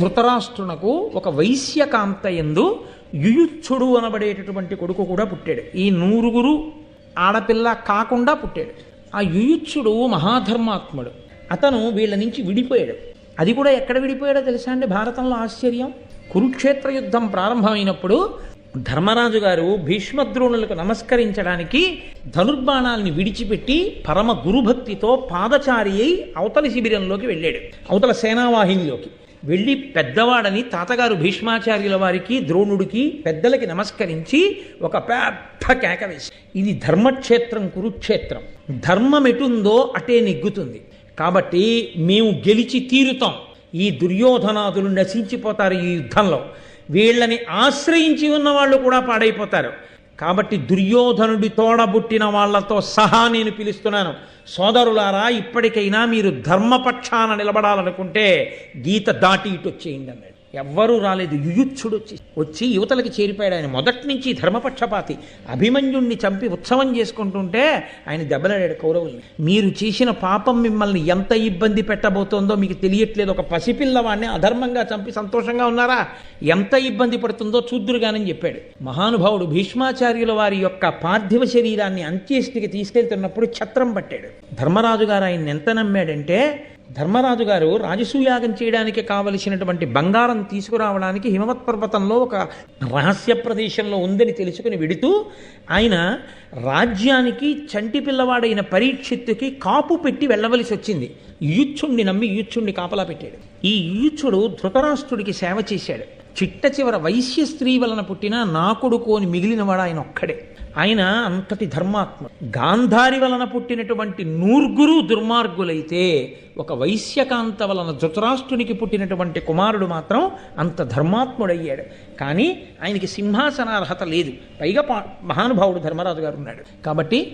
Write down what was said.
ధృతరాష్ట్రునకు ఒక వైశ్యకాంత ఎందు యుయుచ్చుడు అనబడేటటువంటి కొడుకు కూడా పుట్టాడు. ఈ నూరుగురు ఆడపిల్ల కాకుండా పుట్టాడు. ఆ యుయుచ్చుడు మహాధర్మాత్ముడు. అతను వీళ్ళ నుంచి విడిపోయాడు. అది కూడా ఎక్కడ విడిపోయాడో తెలుసా అండి? భారతంలో ఆశ్చర్యం. కురుక్షేత్ర యుద్ధం ప్రారంభమైనప్పుడు ధర్మరాజు గారు భీష్మద్రోణులకు నమస్కరించడానికి ధనుర్బాణాల్ని విడిచిపెట్టి పరమ గురుభక్తితో పాదచారి అయి అవతలి శిబిరంలోకి వెళ్ళాడు. అవతల సేనావాహినిలోకి. వెళ్ళి పెద్దవాడని తాతగారు భీష్మాచార్యుల వారికి ద్రోణుడికి పెద్దలకి నమస్కరించి ఒక పెద్ద కేక వేసి ఇది ధర్మక్షేత్రం కురుక్షేత్రం. ధర్మం ఎటుందో అటే నెగ్గుతుంది. కాబట్టి మేము గెలిచి తీరుతాం. ఈ దుర్యోధనాదులు నశించిపోతారు ఈ యుద్ధంలో. వీళ్ళని ఆశ్రయించి ఉన్న వాళ్ళు కూడా పాడైపోతారు. కాబట్టి దుర్యోధనుడి తోడబుట్టిన వాళ్ళతో సహా నేను పిలుస్తున్నాను. సోదరులారా ఇప్పటికైనా మీరు ధర్మపక్షాన నిలబడాలనుకుంటే గీత దాటి ఇటు వచ్చేయండి అన్నాడు. ఎవ్వరూ రాలేదు. యుయుచ్చుడు వచ్చి వచ్చి యువతలకి చేరిపోయాడు. ఆయన మొదటి నుంచి ధర్మపక్షపాతి. అభిమన్యుణ్ణి చంపి ఉత్సవం చేసుకుంటుంటే ఆయన దెబ్బలాడాడు కౌరవుల్ని. మీరు చేసిన పాపం మిమ్మల్ని ఎంత ఇబ్బంది పెట్టబోతోందో మీకు తెలియట్లేదు. ఒక పసిపిల్లవాడిని అధర్మంగా చంపి సంతోషంగా ఉన్నారా? ఎంత ఇబ్బంది పడుతుందో చూద్దురుగానని చెప్పాడు. మహానుభావుడు భీష్మాచార్యుల వారి యొక్క పార్థివ శరీరాన్ని అంత్యేష్టికి తీసుకెళ్తున్నప్పుడు ఛత్రం పట్టాడు. ధర్మరాజు గారు ఆయన ఎంత నమ్మాడంటే ధర్మరాజు గారు రాజసూయాగం చేయడానికి కావలసినటువంటి బంగారం తీసుకురావడానికి హిమవత్ పర్వతంలో ఒక రహస్య ప్రదేశంలో ఉందని తెలుసుకుని విడుతూ ఆయన రాజ్యానికి చంటి పిల్లవాడైన పరీక్షిత్తుకి కాపు పెట్టి వెళ్ళవలసి వచ్చింది. యూచ్చుణ్ణి నమ్మి యూచ్చుణ్ణి కాపలా పెట్టాడు. ఈ యూచ్చుడు ధృతరాష్ట్రుడికి సేవ చేశాడు. చిట్ట చివర వైశ్య స్త్రీ వలన పుట్టిన నా కొడుకు అని మిగిలినవాడు ఆయన ఒక్కడే. ఆయన అంతటి ధర్మాత్మ. గాంధారి వలన పుట్టినటువంటి నూర్గురు దుర్మార్గులైతే ఒక వైశ్యకాంత వలన ధృతరాష్ట్రునికి పుట్టినటువంటి కుమారుడు మాత్రం అంత ధర్మాత్ముడయ్యాడు. కానీ ఆయనకి సింహాసనార్హత లేదు. పైగా పా- మహానుభావుడు ధర్మరాజు గారు ఉన్నాడు. కాబట్టి